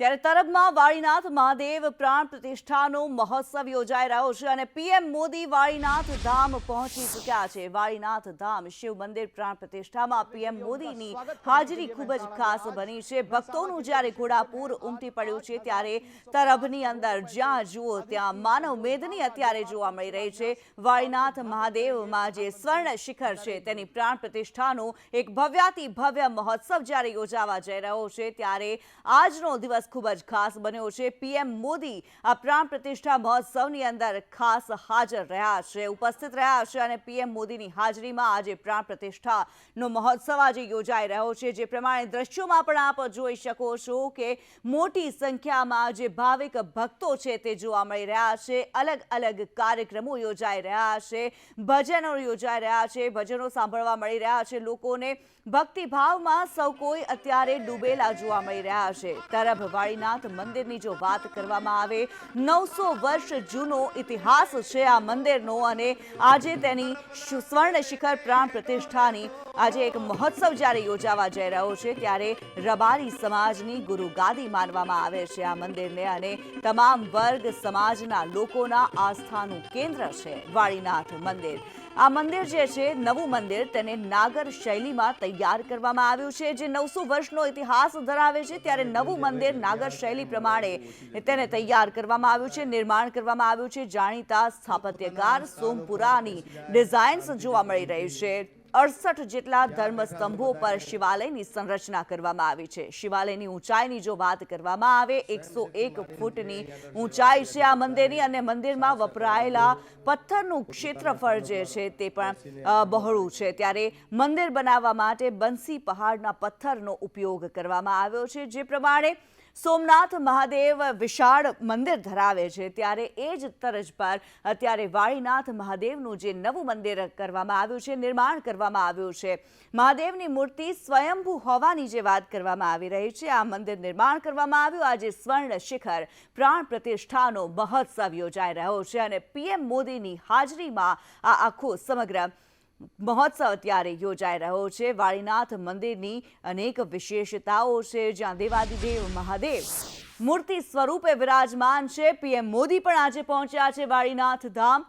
ત્યારે તરબમાં વાળીનાથ મહાદેવ પ્રાણ પ્રતિષ્ઠાનો મહોત્સવ યોજાઈ રહ્યો છે અને પીએમ મોદી વાળીનાથ ધામ પહોંચી ચૂક્યા છે. વાળીનાથ ધામ શિવ મંદિર પ્રાણ પ્રતિષ્ઠામાં પીએમ મોદીની હાજરી ખૂબ જ ખાસ બની છે. ભક્તોનું જ્યારે ઘોડાપૂર ઉમટી પડ્યું છે ત્યારે તરબની અંદર જ્યાં જુઓ ત્યાં માનવ મેદની અત્યારે જોવા મળી રહી છે. વાળીનાથ મહાદેવમાં જે સ્વર્ણ શિખર છે તેની પ્રાણ પ્રતિષ્ઠાનો એક ભવ્યાતિ ભવ્ય મહોત્સવ જ્યારે યોજાવા જઈ રહ્યો છે ત્યારે આજનો દિવસ ખૂબ જ ખાસ બન્યો છે. પીએમ મોદી આ પ્રાણ પ્રતિષ્ઠા મહોત્સવની અંદર ખાસ હાજર રહ્યા છે, ઉપસ્થિત રહ્યા છે અને પીએમ મોદીની હાજરીમાં આજે પ્રાણ પ્રતિષ્ઠાનો મહોત્સવ આજે યોજાઈ રહ્યો છે. જે પ્રમાણે દ્રશ્યોમાં પણ આપ જોઈ શકો છો કે મોટી સંખ્યામાં જે ભાવિક ભક્તો છે તે જોવા મળી રહ્યા છે. અલગ અલગ કાર્યક્રમો યોજાઈ રહ્યા છે, ભજનો યોજાઈ રહ્યા છે, ભજનો સાંભળવા મળી રહ્યા છે. લોકોને ભક્તિભાવમાં સૌ કોઈ અત્યારે ડૂબેલા જોવા મળી રહ્યા છે. તરફ વાળીનાથ મંદિરની જો વાત કરવામાં આવે, નવસો વર્ષ જૂનો ઇતિહાસ છે આ મંદિરનો અને આજે તેની સ્વર્ણ શિખર પ્રાણ પ્રતિષ્ઠાની આજે એક મહોત્સવ જ્યારે યોજાવા જઈ રહ્યો છે, ત્યારે રબારી સમાજની ગુરુ ગાદી માનવામાં આવે છે આ મંદિરને અને તમામ વર્ગ સમાજના લોકોના આસ્થાનું કેન્દ્ર છે વાળીનાથ મંદિર. આ મંદિર જે છે, નવું મંદિર તેને નાગર શૈલીમાં તૈયાર કરવામાં આવ્યું છે. જે નવસો વર્ષનો ઇતિહાસ ધરાવે છે, ત્યારે નવું મંદિર નાગર શૈલી પ્રમાણે તેને તૈયાર કરવામાં આવ્યું છે, નિર્માણ કરવામાં આવ્યું છે. જાણીતા સ્થાપત્યકાર સોમપુરાની ડિઝાઇન્સ જોવા મળી રહી છે. અડસઠ જેટલા ધર્મસ્તંભો પર શિવાલયની સંરચના કરવામાં આવી છે. શિવાલયની ઊંચાઈની જો વાત કરવામાં આવે, એકસો એક ફૂટની ઊંચાઈ છે આ મંદિરની અને મંદિરમાં વપરાયેલા પથ્થરનું ક્ષેત્રફળ જે છે તે પણ બહોળું છે. ત્યારે મંદિર બનાવવા માટે બંસી પહાડના પથ્થરનો ઉપયોગ કરવામાં આવ્યો છે. જે પ્રમાણે સોમનાથ મહાદેવ વિશાળ મંદિર ધરાવે છે. ત્યારે એ જ તરજ પર અત્યારે વાળીનાથ મહાદેવનું જે નવું મંદિર કરવામાં આવ્યું છે, નિર્માણ કરવામાં આવ્યું છે. મહાદેવની મૂર્તિ સ્વયંભૂ હોવાની જે વાત કરવામાં આવી રહી છે, આ મંદિર નિર્માણ કરવામાં આવ્યું. આજે સ્વર્ણ શિખર પ્રાણ પ્રતિષ્ઠાનો મહોત્સવ યોજાઈ રહ્યો છે અને પીએમ મોદીની હાજરીમાં આ આખો સમગ્ર મહોત્સવ અત્યારે યોજાઈ રહ્યો છે. વાળીનાથ મંદિરની અનેક વિશેષતાઓ છે. જ્યાં દેવાદિદેવ મહાદેવ મૂર્તિ સ્વરૂપે વિરાજમાન છે. પીએમ મોદી પણ આજે પહોંચ્યા છે વાળીનાથ ધામ.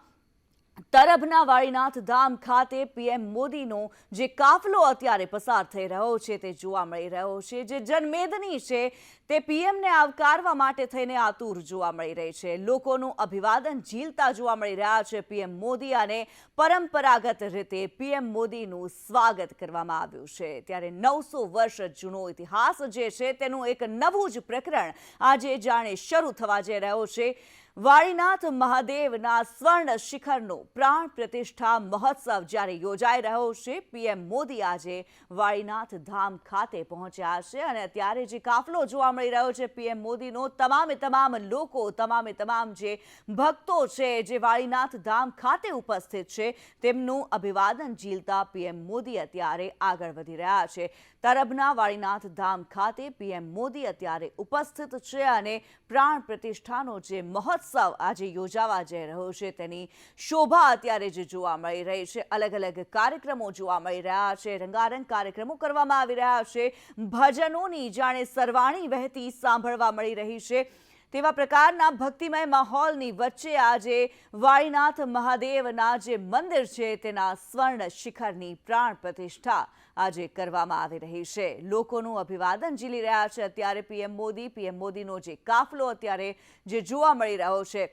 તરભના વાળીનાથ ધામ ખાતે પીએમ મોદીનો જે કાફલો અત્યારે પસાર થઈ રહ્યો છે, તે જોવા મળી રહ્યો છે. જે જનમેદની છે, તે પીએમને આવકારવા માટે થઈને આતુર જોવા મળી રહી છે. લોકોનું અભિવાદન ઝીલતા જોવા મળી રહ્યા છે પીએમ મોદી અને પરંપરાગત રીતે પીએમ મોદીનું સ્વાગત કરવામાં આવ્યું છે. ત્યારે નવસો વર્ષ જૂનો ઇતિહાસ જે છે, તેનું એક નવું જ પ્રકરણ આજે જાણે શરૂ થવા જઈ રહ્યો છે. વાળીનાથ મહાદેવના સ્વર્ણ શિખરનો પ્રાણ પ્રતિષ્ઠા મહોત્સવ જ્યારે યોજાઈ રહ્યો છે, પીએમ મોદી આજે વાળીનાથ ધામ ખાતે પહોંચ્યા છે અને અત્યારે જે કાફલો જોવા મળી રહ્યો છે, પીએમ મોદીનો, તમામે તમામ લોકો, તમામે તમામ જે ભક્તો છે, જે વાળીનાથ ધામ ખાતે ઉપસ્થિત છે, તેમનું અભિવાદન ઝીલતા પીએમ મોદી અત્યારે આગળ વધી રહ્યા છે. તરબના વાળીનાથ ધામ ખાતે પીએમ મોદી અત્યારે ઉપસ્થિત છે અને પ્રાણ પ્રતિષ્ઠાનો જે મહોત્સવ આજે યોજાવા જઈ રહ્યો છે. તેની શોભા અત્યારે જે જોવા મળી રહી છે, અલગ અલગ કાર્યક્રમો જોવા મળી રહ્યા છે, રંગારંગ કાર્યક્રમો કરવામાં આવી રહ્યા છે. ભજનોની જાણે સરવાણી વહેતી સાંભળવા મળી રહી છે. તેવા પ્રકારના ભક્તિમય માહોલની વચ્ચે આજે વાળીનાથ મહાદેવના જે મંદિર છે, તેના સ્વર્ણ શિખરની પ્રાણ પ્રતિષ્ઠા આજે કરવામાં આવી રહી છે. લોકોનું અભિવાદન ઝીલી રહ્યા છે. અત્યારે પીએમ મોદી, પીએમ મોદીનો જે કાફલો અત્યારે જે જોવા મળી રહ્યો છે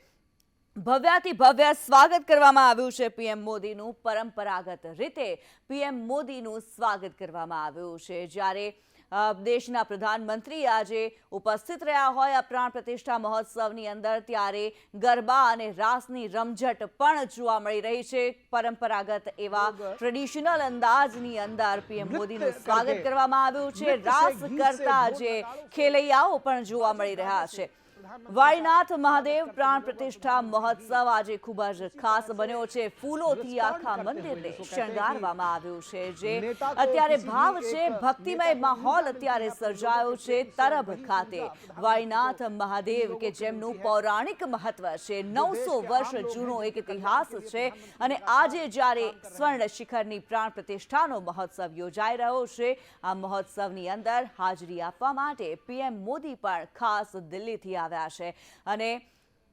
ભવ્યાથી ભવ્ય સ્વાગત કરવામાં આવ્યું છે પીએમ મોદીનું. પરંપરાગત રીતે પીએમ મોદીનું સ્વાગત કરવામાં આવ્યું છે. જ્યારે દેશના પ્રધાનમંત્રી આજે ઉપસ્થિત રહ્યા હોય આ પ્રાણ પ્રતિષ્ઠા મહોત્સવની અંદર ત્યારે ગરબા અને રાસની રમઝટ પણ જોવા મળી રહી છે. પરંપરાગત એવા ટ્રેડિશનલ અંદાજની અંદર પીએમ મોદીનું સ્વાગત કરવામાં આવ્યું છે. રાસ કરતા જે ખેલૈયાઓ પણ જોવા મળી રહ્યા છે. વાળીનાથ મહાદેવ પ્રાણ પ્રતિષ્ઠા મહોત્સવ આજે ખૂબ જ ખાસ બન્યો છે. ફૂલોથી આખા મંદિરને શણગારવામાં આવ્યું છે. જે અત્યારે ભાવ છે, ભક્તિમય માહોલ અત્યારે સર્જાયો છે તરબ ખાતે. વાળીનાથ મહાદેવ કે જેમનું પૌરાણિક મહત્વ છે, નવસો વર્ષ જૂનો એક ઇતિહાસ છે અને આજે જ્યારે સ્વર્ણ શિખરની પ્રાણ પ્રતિષ્ઠાનો મહોત્સવ યોજાઈ રહ્યો છે, આ મહોત્સવની અંદર હાજરી આપવા માટે પીએમ મોદી પણ ખાસ દિલ્હીથી આવ્યા છે. અને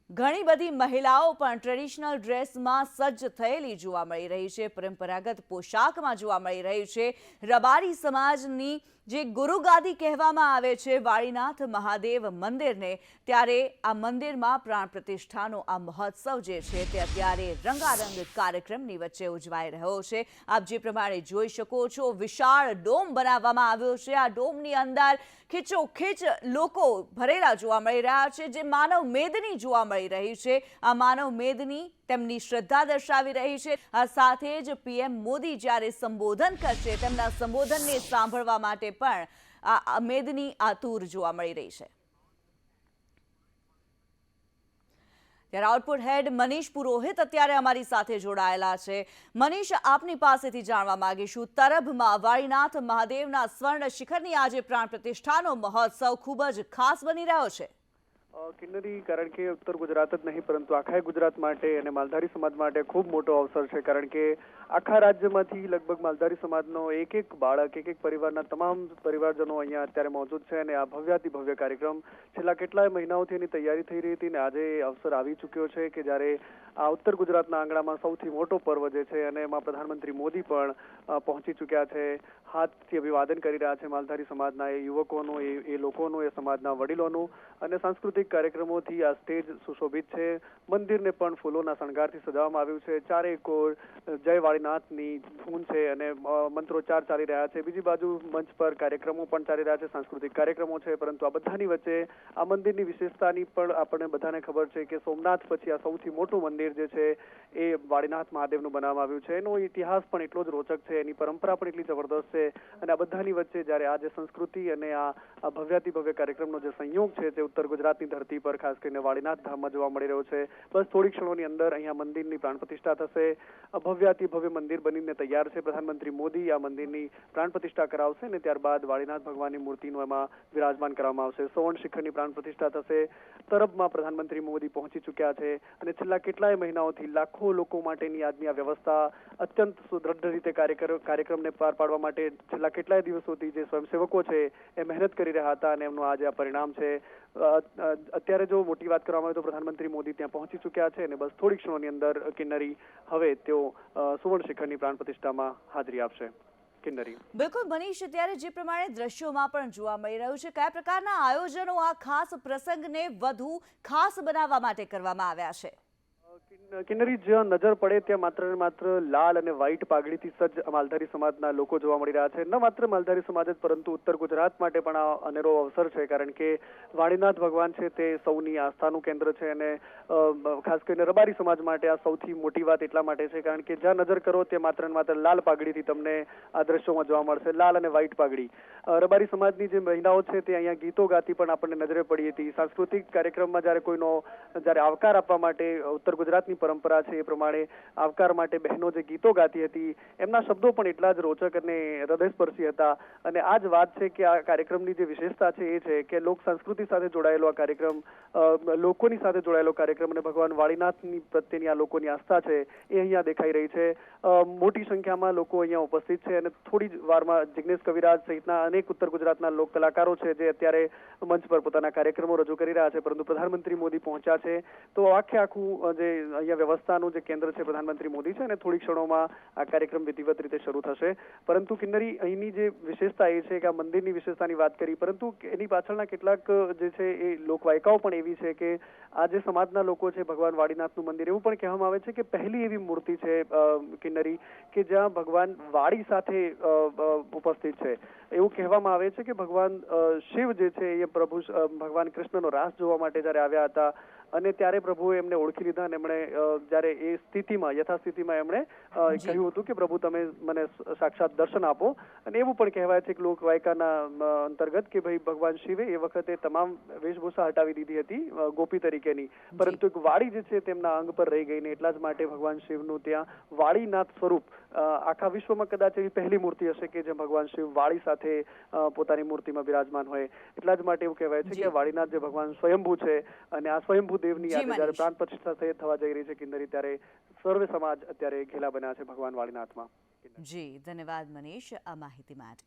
ઘણી બધી મહિલાઓ પણ ટ્રેડિશનલ ડ્રેસમાં સજ્જ થયેલી જોવા મળી રહી છે. પરંપરાગત પોશાકમાં જોવા મળી રહી છે. રબારી સમાજની જે ગુરુગાદી કહેવામાં આવે છે, વાળીનાથ મહાદેવ મંદિરને, ત્યારે આ મંદિરમાં પ્રાણ પ્રતિષ્ઠાનો આ મહોત્સવ જે છે તે અત્યારે રંગારંગ કાર્યક્રમની વચ્ચે ઉજવાઈ રહ્યો છે. આપ જે પ્રમાણે જોઈ શકો છો, વિશાળ ડોમ બનાવવામાં આવ્યો છે. આ ડોમની અંદર ખીચોખીચ લોકો ભરેલા જોવા મળી રહ્યા છે, જે માનવ મેદની જોવા મળી રહી છે. આ માનવ મેદની તેમની શ્રદ્ધા દર્શાવી રહી છે. આ સાથે જ પીએમ મોદી જ્યારે સંબોધન કરશે, તેમના સંબોધનને સાંભળવા માટે પણ આ મેદની આતુર જોવા મળી રહી છે. ત્યારે આઉટપુટ હેડ મનીષ પુરોહિત અત્યારે અમારી સાથે જોડાયેલા છે. મનીષ, આપની પાસેથી જાણવા માંગીશું. તરભમાં વાળીનાથ મહાદેવના સ્વર્ણ શિખરની આજે પ્રાણ પ્રતિષ્ઠાનો મહોત્સવ ખૂબ જ ખાસ બની રહ્યો છે. કિન્નરી કારણ કે ઉત્તર ગુજરાત જ નહીં, પરંતુ આખા ગુજરાત માટે અને માલધારી સમાજ માટે ખૂબ મોટો અવસર છે. કારણ કે આખા રાજ્યમાંથી લગભગ માલધારી સમાજનો એક એક બાળક, એક એક પરિવારના તમામ પરિવારજનો અહીંયા અત્યારે મોજૂદ છે અને આ ભવ્યાતિ ભવ્ય કાર્યક્રમ છેલ્લા કેટલાય મહિનાઓથી એની તૈયારી થઈ રહી હતી અને આજે અવસર આવી ચૂક્યો છે કે જ્યારે આ ઉત્તર ગુજરાતના આંગણામાં સૌથી મોટો પર્વ જે છે અને એમાં પ્રધાનમંત્રી મોદી પણ પહોંચી ચૂક્યા છે, હાથથી અભિવાદન કરી રહ્યા છે માલધારી સમાજના એ યુવકોનું એ લોકોનું, એ સમાજના વડીલોનું અને સાંસ્કૃતિક કાર્યક્રમોથી આ સ્ટેજ સુશોભિત છે. મંદિરને પણ ફૂલોના શણગારથી સજાવવામાં આવ્યું છે. ચારે કોર જય વાળીનાથની ધૂન છે અને મંત્રોચ્ચાર ચાલી રહ્યા છે. બીજી બાજુ મંચ પર કાર્યક્રમો પણ ચાલી રહ્યા છે. સાંસ્કૃતિક કાર્યક્રમો છે. પરંતુ આ બધાની વચ્ચે, આ મંદિરની વિશેષતાની પણ આપણને બધાને ખબર છે કે સોમનાથ પછી આ સૌથી મોટું મંદિર જે છે, એ વાળીનાથ મહાદેવનું બનાવવામાં આવ્યું છે. એનો ઇતિહાસ પણ એટલો જ રોચક છે. એની પરંપરા પણ એટલી જબરદસ્ત છે. અને આ બધાની વચ્ચે જ્યારે આ જે સંસ્કૃતિ અને આ આ ભવ્યાતિ ભવ્ય કાર્યક્રમનો જે સંયોગ છે તે ઉત્તર ગુજરાતની ધરતી પર, ખાસ કરીને વાળીનાથ ધામમાં જોવા મળી રહ્યો છે. બસ થોડી ક્ષણોની અંદર અહીંયા મંદિરની પ્રાણ પ્રતિષ્ઠા થશે. ભવ્યાતિ ભવ્ય મંદિર બનીને તૈયાર છે. પ્રધાનમંત્રી મોદી આ મંદિરની પ્રાણ પ્રતિષ્ઠા કરાવશે અને ત્યારબાદ વાળીનાથ ભગવાનની મૂર્તિનું એમાં વિરાજમાન કરવામાં આવશે. સુવર્ણ શિખરની પ્રાણ પ્રતિષ્ઠા થશે. તરફમાં પ્રધાનમંત્રી મોદી પહોંચી ચૂક્યા છે અને છેલ્લા કેટલાય મહિનાઓથી લાખો લોકો માટેની આજની આ વ્યવસ્થા અત્યંત સુદૃઢ રીતે કાર્યકર, કાર્યક્રમને પાર પાડવા માટે છેલ્લા કેટલાય દિવસોથી જે સ્વયંસેવકો છે એ મહેનત કરી રહ્યા હતા અને એમનું આજે આ પરિણામ છે. અત્યારે જો મોટી વાત કરવામાં આવે તો પ્રધાનમંત્રી મોદી ત્યાં પહોંચી ચૂક્યા છે અને બસ થોડી ક્ષણોની અંદર કિન્નરી હવે તેઓ સુવર્ણ શિખરની પ્રાણ પ્રતિષ્ઠામાં હાજરી આપશે. કિન્નરી. બિલકુલ મનીષ અત્યારે જે પ્રમાણે દ્રશ્યોમાં પણ જોવા મળી રહ્યું છે, કયા પ્રકારના આયોજનો આ ખાસ પ્રસંગને વધુ ખાસ બનાવવા માટે કરવામાં આવ્યા છે? કિન્નરી જ્યાં નજર પડે ત્યાં માત્ર ને માત્ર લાલ અને વ્હાઈટ પાઘડીથી સજ્જ માલધારી સમાજના લોકો જોવા મળી રહ્યા છે. ન માત્ર માલધારી સમાજ જ, પરંતુ ઉત્તર ગુજરાત માટે પણ આ અનેરો અવસર છે, કારણ કે વાણીનાથ ભગવાન છે તે સૌની આસ્થાનું કેન્દ્ર છે અને ખાસ કરીને રબારી સમાજ માટે આ સૌથી મોટી વાત એટલા માટે છે, કારણ કે જ્યાં નજર કરો ત્યાં માત્ર ને માત્ર લાલ પાઘડીથી તમને આ દ્રશ્યોમાં જોવા મળશે, લાલ અને વ્હાઈટ પાઘડી. રબારી સમાજની જે મહિલાઓ છે તે અહીંયા ગીતો ગાતી પણ આપણને નજરે પડી હતી. સાંસ્કૃતિક કાર્યક્રમમાં જ્યારે કોઈનો, જ્યારે આવકાર આપવા માટે ઉત્તર ગુજરાતની પરંપરા છે એ પ્રમાણે આવકાર માટે બહેનો જે ગીતો ગાતી હતી, એમના શબ્દો પણ એટલા જ રોચક અને હૃદયસ્પર્શી હતા. અને આ જ વાત છે કે આ કાર્યક્રમની જે વિશેષતા છે એ છે કે લોક સંસ્કૃતિ સાથે જોડાયેલો આ કાર્યક્રમ લોકોની સાથે જોડાયેલો કાર્યક્રમ અને ભગવાન વાળીનાથની પ્રત્યેની આ લોકોની આસ્થા છે એ અહીંયા દેખાઈ રહી છે. મોટી સંખ્યામાં લોકો અહીંયા ઉપસ્થિત છે અને થોડી જ વારમાં જિગ્નેશ કવિરાજ સહિતના અનેક ઉત્તર ગુજરાતના લોક કલાકારો છે જે અત્યારે મંચ પર પોતાના કાર્યક્રમો રજૂ કરી રહ્યા છે. પરંતુ પ્રધાનમંત્રી મોદી પહોંચ્યા છે. તો આખે આખું જે અહીંયા વ્યવસ્થાનું જે કેન્દ્ર છે પ્રધાનમંત્રી મોદી છે અને થોડી ક્ષણોમાં આ કાર્યક્રમ વિધિવત રીતે શરૂ થશે. પરંતુ કિન્નરી, અહીંની જે વિશેષતા એ છે કે આ મંદિરની વિશેષતાની વાત કરી, પરંતુ એની પાછળના કેટલાક, જે છે એ લોકવાયકાઓ પણ એવી છે કે આ જે સમાજના લોકો છે, ભગવાન વાડીનાથનું મંદિર, એવું પણ કહેવામાં આવે છે કે પહેલી એવી મૂર્તિ છે કિન્નરી, કે જ્યાં ભગવાન વાડી સાથે ઉપસ્થિત છે. એવું કહેવામાં આવે છે કે ભગવાન શિવ જે છે એ પ્રભુ ભગવાન કૃષ્ણનો રાસ જોવા માટે જ્યારે આવ્યા હતા અને ત્યારે પ્રભુએ એમને ઓળખી લીધા અને એમણે જ્યારે એ સ્થિતિમાં યથાસ્થિતિમાં એમણે કહ્યું હતું કે પ્રભુ તમે મને સાક્ષાત દર્શન આપો. અને એવું પણ કહેવાય છે કે લોકવાયકાના અંતર્ગત કે ભાઈ ભગવાન શિવે એ વખતે તમામ વેશભૂષા હટાવી દીધી હતી ગોપી તરીકેની. પરંતુ એક વાળી જે છે તેમના અંગ પર રહી ગઈ ને એટલા જ માટે ભગવાન શિવનું ત્યાં વાળીનાથ સ્વરૂપ આખા વિશ્વમાં કદાચ એવી પહેલી મૂર્તિ હશે કે જે ભગવાન શિવ વાળી સાથે અ, પોતાની મૂર્તિમાં બિરાજમાન હોય. એટલા જ માટે એવું કહેવાય છે કે વાળીનાથ જે ભગવાન સ્વયંભૂ છે અને આ સ્વયંભૂ દેવની યાદ જ્યારે પ્રાણ પ્રતિષ્ઠા થઈ- થવા જઈ રહી છે કિન્નરી ત્યારે સર્વે સમાજ અત્યારે ઘેલા બન્યા છે ભગવાન વાળીનાથમાં જી ધન્યવાદ મનીષ આ માહિતી માટે.